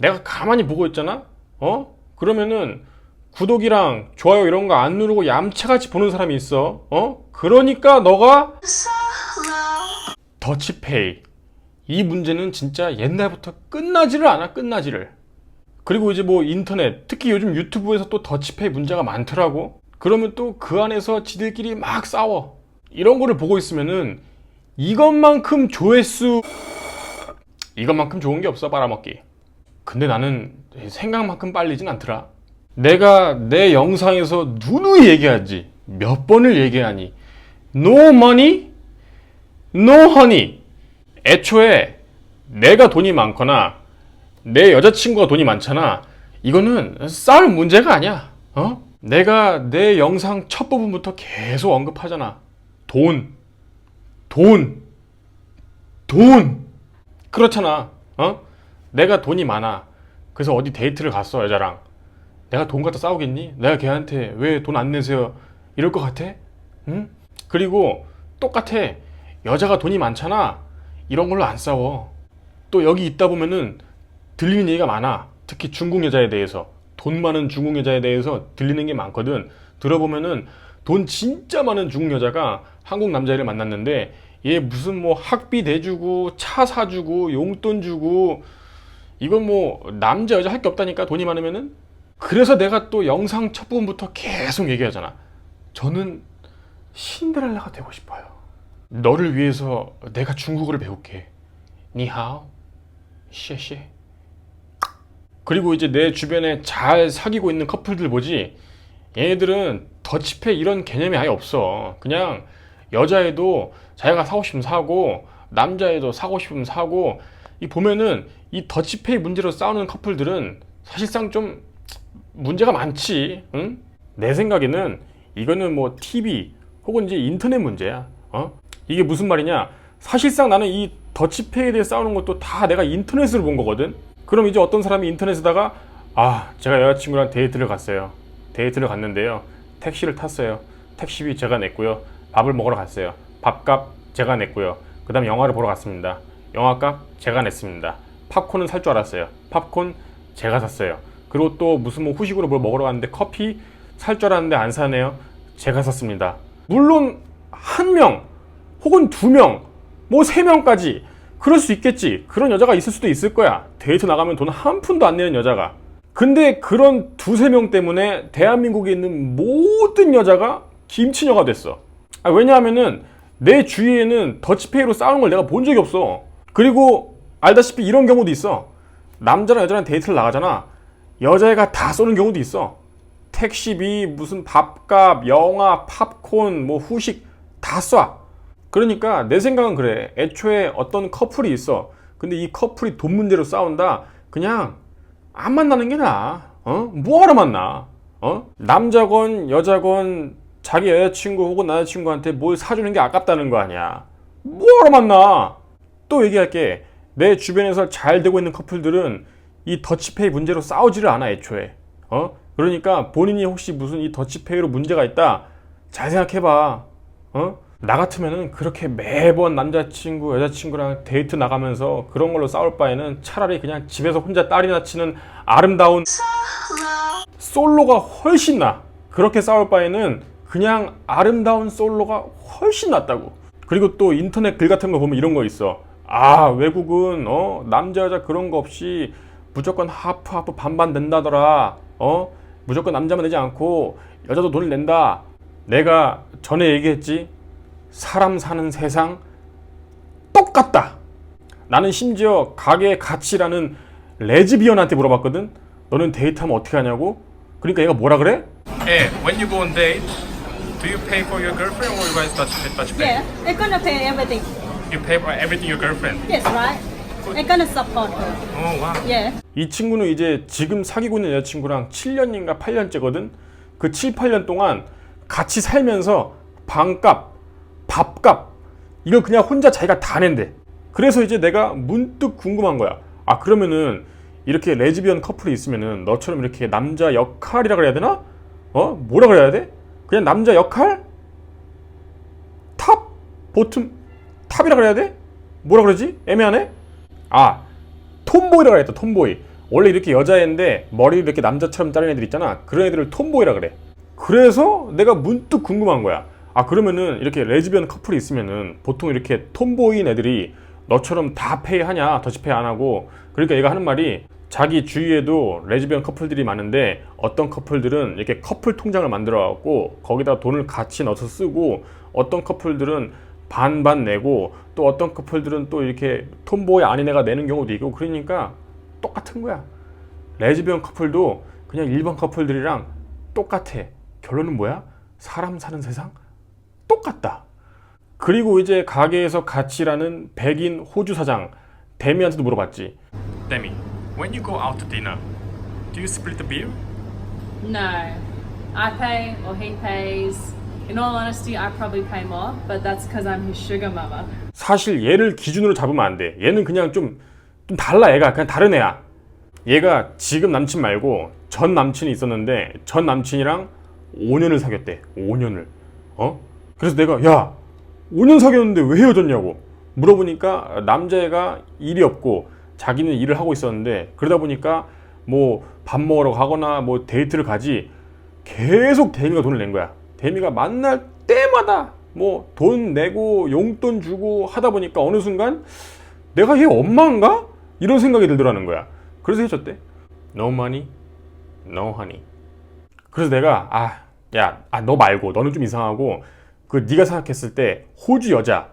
내가 가만히 보고 있잖아? 어? 그러면은 구독이랑 좋아요 이런 거 안 누르고 얌체같이 보는 사람이 있어. 어? 그러니까 너가 더치페이. 이 문제는 진짜 옛날부터 끝나지를 않아, 끝나지를. 그리고 이제 뭐 인터넷, 특히 요즘 유튜브에서 또 더치페이 문제가 많더라고. 그러면 또 그 안에서 지들끼리 막 싸워. 이런 거를 보고 있으면은 이것만큼 조회수, 이것만큼 좋은 게 없어, 빨아먹기. 근데 나는 생각만큼 빨리진 않더라. 내가 내 영상에서 누누이 얘기하지. 몇 번을 얘기하니. No money, no honey. 애초에 내가 돈이 많거나 내 여자친구가 돈이 많잖아. 이거는 싸울 문제가 아니야. 어? 내가 내 영상 첫 부분부터 계속 언급하잖아. 돈. 돈. 돈. 그렇잖아. 어? 내가 돈이 많아. 그래서 어디 데이트를 갔어, 여자랑. 내가 돈 갖다 싸우겠니? 내가 걔한테 왜 돈 안 내세요? 이럴 것 같아? 응? 그리고 똑같아. 여자가 돈이 많잖아. 이런 걸로 안 싸워. 또 여기 있다 보면은 들리는 얘기가 많아. 특히 중국 여자에 대해서. 돈 많은 중국 여자에 대해서 들리는 게 많거든. 들어보면은 돈 진짜 많은 중국 여자가 한국 남자애를 만났는데 얘 무슨 뭐 학비 대주고 차 사주고 용돈 주고 이건 뭐 남자 여자 할 게 없다니까 돈이 많으면은 그래서 내가 또 영상 첫 부분부터 계속 얘기하잖아. 저는 신데렐라가 되고 싶어요. 너를 위해서 내가 중국어를 배울게. 니하오, 셰셰. 그리고 이제 내 주변에 잘 사귀고 있는 커플들 보지. 얘네들은 더치페이 이런 개념이 아예 없어. 그냥 여자애도 자기가 사고 싶으면 사고 남자애도 사고 싶으면 사고 이 보면은 이 더치페이 문제로 싸우는 커플들은 사실상 좀 문제가 많지. 응? 내 생각에는 이거는 뭐 TV 혹은 이제 인터넷 문제야. 어? 이게 무슨 말이냐? 사실상 나는 이 더치페이에 대해 싸우는 것도 다 내가 인터넷으로 본 거거든. 그럼 이제 어떤 사람이 인터넷에다가 아 제가 여자친구랑 데이트를 갔어요. 데이트를 갔는데요. 택시를 탔어요. 택시비 제가 냈고요. 밥을 먹으러 갔어요. 밥값 제가 냈고요. 그다음 영화를 보러 갔습니다. 영화값 제가 냈습니다. 팝콘은 살 줄 알았어요. 팝콘 제가 샀어요. 그리고 또 무슨 뭐 후식으로 뭘 먹으러 갔는데 커피 살 줄 알았는데 안 사네요. 제가 샀습니다. 물론 한 명 혹은 두 명, 뭐 세 명까지 그럴 수 있겠지. 그런 여자가 있을 수도 있을 거야. 데이트 나가면 돈 한 푼도 안 내는 여자가. 근데 그런 두세 명 때문에 대한민국에 있는 모든 여자가 김치녀가 됐어. 아, 왜냐하면은 내 주위에는 더치페이로 싸우는 걸 내가 본 적이 없어. 그리고 알다시피 이런 경우도 있어. 남자랑 여자랑 데이트를 나가잖아. 여자애가 다 쏘는 경우도 있어. 택시비, 무슨 밥값, 영화, 팝콘, 뭐 후식 다 쏴. 그러니까 내 생각은 그래. 애초에 어떤 커플이 있어. 근데 이 커플이 돈 문제로 싸운다. 그냥 안 만나는 게 나아. 어? 뭐하러 만나? 어? 남자건 여자건 자기 여자친구 혹은 남자친구한테 뭘 사주는 게 아깝다는 거 아니야. 뭐하러 만나? 또 얘기할게. 내 주변에서 잘 되고 있는 커플들은 이 더치페이 문제로 싸우지를 않아 애초에. 어? 그러니까 본인이 혹시 무슨 이 더치페이로 문제가 있다. 잘 생각해봐. 어? 나 같으면은 그렇게 매번 남자친구, 여자친구랑 데이트 나가면서 그런 걸로 싸울 바에는 차라리 그냥 집에서 혼자 딸이나 치는 아름다운 솔로가 훨씬 나. 그렇게 싸울 바에는 그냥 아름다운 솔로가 훨씬 낫다고. 그리고 또 인터넷 글 같은 거 보면 이런 거 있어. 아, 외국은 어, 남자 여자 그런 거 없이 무조건 하프 하프 반반 낸다더라. 어? 무조건 남자만 내지 않고 여자도 돈을 낸다. 내가 전에 얘기했지. 사람 사는 세상 똑같다. 나는 심지어 가게 가치라는 레즈비언한테 물어봤거든. 너는 데이트하면 어떻게 하냐고? 그러니까 얘가 뭐라 그래? Hey, when you go on date, do you pay for your girlfriend or you guys touch touch pay? Yeah, I'm gonna pay everything. You pay for everything your girlfriend. Yes, right? I'm gonna support her. Oh wow. Yeah. 이 친구는 이제 지금 사귀고 있는 여자친구랑 7년인가 8년째거든. 그 7, 8년 동안 같이 살면서 방값, 밥값 이걸 그냥 혼자 자기가 다 낸대. 그래서 이제 내가 문득 궁금한 거야. 아 그러면은 이렇게 레즈비언 커플이 있으면은 너처럼 이렇게 남자 역할이라 그래야 되나? 어? 뭐라 그래야 돼? 그냥 남자 역할? 탑? 보tum? 탑이라 그래야 돼? 뭐라 그러지? 애매하네? 아 톰보이라 그랬다 톰보이 원래 이렇게 여자애인데 머리를 이렇게 남자처럼 자른 애들 있잖아. 그런 애들을 톰보이라 그래. 그래서 내가 문득 궁금한 거야. 아 그러면은 이렇게 레즈비언 커플이 있으면은 보통 이렇게 톰보이인 애들이 너처럼 다 페이하냐 더치페이 안 하고 그러니까 얘가 하는 말이 자기 주위에도 레즈비언 커플들이 많은데 어떤 커플들은 이렇게 커플 통장을 만들어 갖고 거기다 돈을 같이 넣어서 쓰고 어떤 커플들은 반반 내고 또 어떤 커플들은 또 이렇게 톰보이 아닌 애가 내는 경우도 있고 그러니까 똑같은 거야. 레즈비언 커플도 그냥 일반 커플들이랑 똑같아. 결론은 뭐야? 사람 사는 세상 똑같다. 그리고 이제 가게에서 같이 일하는 백인 호주 사장 데미한테도 물어봤지. Demi, when you go out to dinner, do you split the bill? No, I pay or he pays. In all honesty, I probably pay more, but that's because I'm his sugar mama. 사실 얘를 기준으로 잡으면 안 돼. 얘는 그냥 좀, 좀 달라. 얘가 그냥 다른 애야. 얘가 지금 남친 말고 전 남친이 있었는데 전 남친이랑 5년을 사귀었대. 5년을. 어? 그래서 내가 야 5년 사귀었는데 왜 헤어졌냐고 물어보니까 남자애가 일이 없고 자기는 일을 하고 있었는데 그러다 보니까 뭐 밥 먹으러 가거나 뭐 데이트를 가지 계속 데미가 돈을 낸 거야. 데미가 만날 때마다 뭐 돈 내고 용돈 주고 하다 보니까 어느 순간 내가 얘 엄마인가? 이런 생각이 들더라는 거야. 그래서 해줬대. No money, no honey. 그래서 내가 아, 야, 아, 너 말고 너는 좀 이상하고 그 네가 생각했을 때 호주 여자,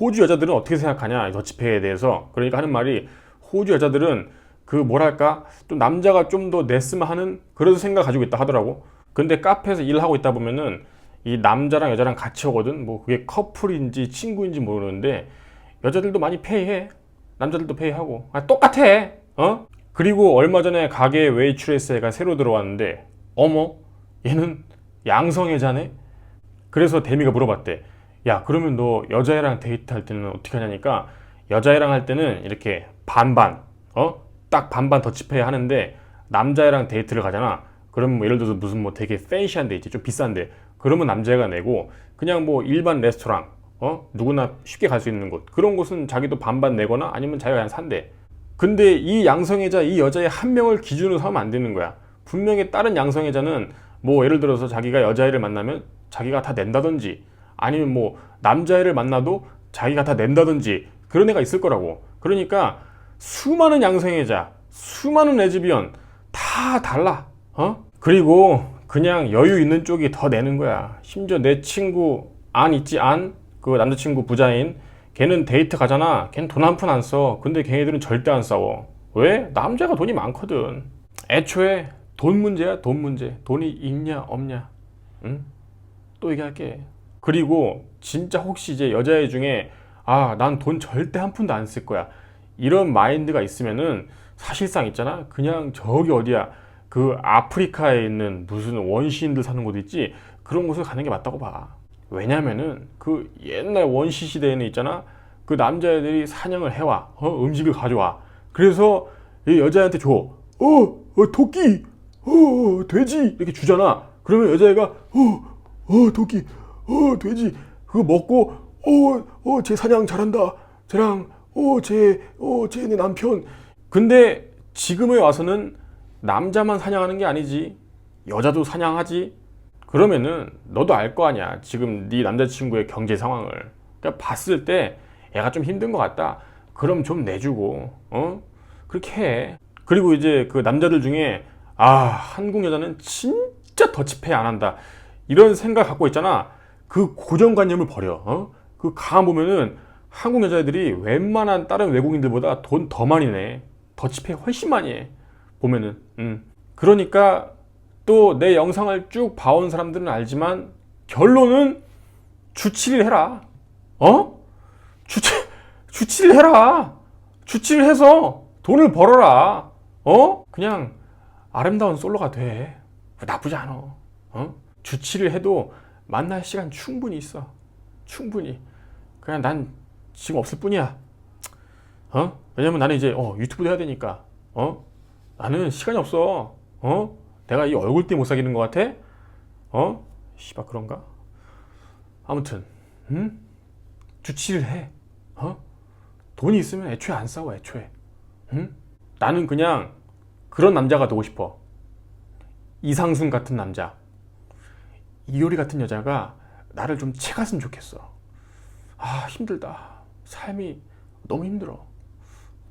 호주 여자들은 어떻게 생각하냐? 이 더치페이에 대해서. 그러니까 하는 말이 호주 여자들은 그 뭐랄까 좀 남자가 좀 더 냈으면 하는 그런 생각 가지고 있다 하더라고. 근데 카페에서 일을 하고 있다 보면은 이 남자랑 여자랑 같이 오거든. 뭐 그게 커플인지 친구인지 모르는데 여자들도 많이 페이해. 남자들도 페이하고. 아, 똑같아. 어? 그리고 얼마 전에 가게 웨이트레스가 새로 들어왔는데 어머 얘는 양성애자네. 그래서 데미가 물어봤대. 야, 그러면 너 여자애랑 데이트할 때는 어떻게 하냐니까 여자애랑 할 때는 이렇게 반반, 어? 딱 반반 더치페이 하는데 남자애랑 데이트를 가잖아. 그러면 뭐 예를 들어서 무슨 뭐 되게 팬시한 데 있지, 좀 비싼데. 그러면 남자애가 내고 그냥 뭐 일반 레스토랑, 어? 누구나 쉽게 갈 수 있는 곳. 그런 곳은 자기도 반반 내거나 아니면 자기가 그냥 산대. 근데 이 양성애자, 이 여자의 한 명을 기준으로 삼으면 안 되는 거야. 분명히 다른 양성애자는 뭐 예를 들어서 자기가 여자애를 만나면 자기가 다 낸다든지 아니면 뭐 남자애를 만나도 자기가 다 낸다든지 그런 애가 있을 거라고. 그러니까 수많은 양성애자, 수많은 레즈비언 다 달라. 어? 그리고 그냥 여유 있는 쪽이 더 내는 거야. 심지어 내 친구 안 있지 안? 그 남자친구 부자인 걔는 데이트 가잖아. 걔는 돈 한 푼 안 써. 근데 걔네들은 절대 안 싸워. 왜? 남자가 돈이 많거든. 애초에 돈 문제야, 돈 문제. 돈이 있냐, 없냐. 응? 또 얘기할게. 그리고 진짜 혹시 이제 여자애 중에 아, 난 돈 절대 한 푼도 안 쓸 거야. 이런 마인드가 있으면은 사실상 있잖아. 그냥 저기 어디야. 그 아프리카에 있는 무슨 원시인들 사는 곳 있지. 그런 곳을 가는 게 맞다고 봐. 왜냐면은 그 옛날 원시 시대에는 있잖아. 그 남자애들이 사냥을 해와. 어, 음식을 가져와. 그래서 이 여자애한테 줘. 어, 어 토끼. 어, 돼지. 이렇게 주잖아. 그러면 여자애가 어, 어, 토끼. 어, 돼지. 그거 먹고 어, 어, 제 사냥 잘한다. 쟤랑 어, 제 어, 쟤내 남편. 근데 지금에 와서는 남자만 사냥하는 게 아니지. 여자도 사냥하지. 그러면은 너도 알 거 아니야. 지금 네 남자친구의 경제 상황을. 그러니까 봤을 때 애가 좀 힘든 것 같다. 그럼 좀 내주고, 어? 그렇게 해. 그리고 이제 그 남자들 중에 아 한국 여자는 진짜 더치페이 안 한다. 이런 생각 갖고 있잖아. 그 고정관념을 버려. 어? 그 가만 보면은 한국 여자애들이 웬만한 다른 외국인들보다 돈 더 많이 내. 더치페이 훨씬 많이 해. 보면은. 음. 그러니까 또 내 영상을 쭉 봐온 사람들은 알지만 결론은 주치를 해라. 어? 주치 주치를 해라. 주치를 해서 돈을 벌어라. 어? 그냥 아름다운 솔로가 돼. 나쁘지 않아. 어? 주치를 해도 만날 시간 충분히 있어. 충분히. 그냥 난 지금 없을 뿐이야. 어? 왜냐면 나는 이제 어, 유튜브도 해야 되니까. 어? 나는 시간이 없어. 어? 내가 이 얼굴 때문에 못 사귀는 것 같아? 어? 씨발 그런가? 아무튼, 음? 주치를 해. 어? 돈이 있으면 애초에 안 싸워, 애초에. 응? 나는 그냥 그런 남자가 되고 싶어. 이상순 같은 남자. 이효리 같은 여자가 나를 좀 채갔으면 좋겠어. 아, 힘들다. 삶이 너무 힘들어.